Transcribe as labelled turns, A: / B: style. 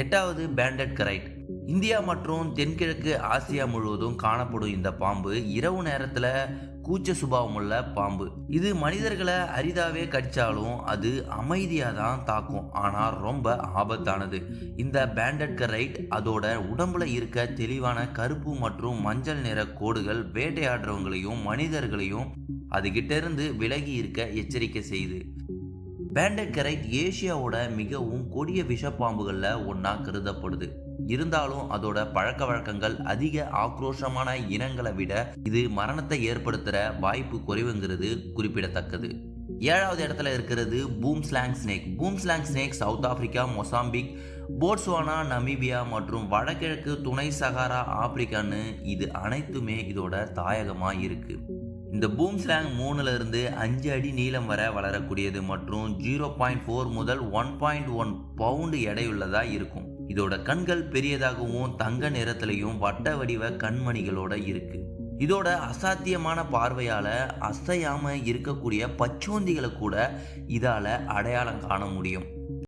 A: எட்டாவது banded கரைட் India மற்றும் தென்கிழக்கு ஆசியா முழுவதும் காணப்படும் இந்த பாம்பு இரவு நேரத்தில் கூச்ச சுபாவமுள்ள பாம்பு. இது மனிதர்களை அரிதாவே கடிச்சாலும் அது அமைதியாக தான் தாக்கும். ஆனால் ரொம்ப ஆபத்தானது. இந்த பேண்டட் கரைட் அதோட உடம்புல இருக்க தெளிவான கருப்பு மற்றும் மஞ்சள் நிற கோடுகள் வேட்டையாடுறவங்களையும் மனிதர்களையும் அதுகிட்ட இருந்து விலகி இருக்க எச்சரிக்கை செய்யுது. பேண்டட் கரைட் ஏசியாவோட மிகவும் கொடிய விஷப்பாம்புகளில் ஒன்றா கருதப்படுது. இருந்தாலும் அதோட பழக்க வழக்கங்கள் அதிக ஆக்ரோஷமான இனங்களை விட இது மரணத்தை ஏற்படுத்துகிற வாய்ப்பு குறைவுங்கிறது குறிப்பிடத்தக்கது. ஏழாவது இடத்துல இருக்கிறது boomslang snake. Boomslang snake South Africa Mozambique Botswana Namibia மற்றும் வடகிழக்கு துணை சகாரா ஆப்பிரிக்கான்னு இது அனைத்துமே இதோட தாயகமாக இருக்குது இந்த பூம் ஸ்லாங் மூணுலேருந்து அஞ்சு அடி நீளம் வரை வளரக்கூடியது மற்றும் ஜீரோ பாயிண்ட் ஃபோர் முதல் ஒன் பாயிண்ட் ஒன் பவுண்டு எடையுள்ளதாக இருக்கும். இதோட கண்கள் பெரியதாகவும் தங்க நிறத்திலையும் வட்ட வடிவ கண்மணிகளோட இருக்கு. இதோட அசாத்தியமான பார்வையால் அசையாமல் இருக்கக்கூடிய பச்சோந்திகளை கூட இதால் அடையாளம் காண முடியும்.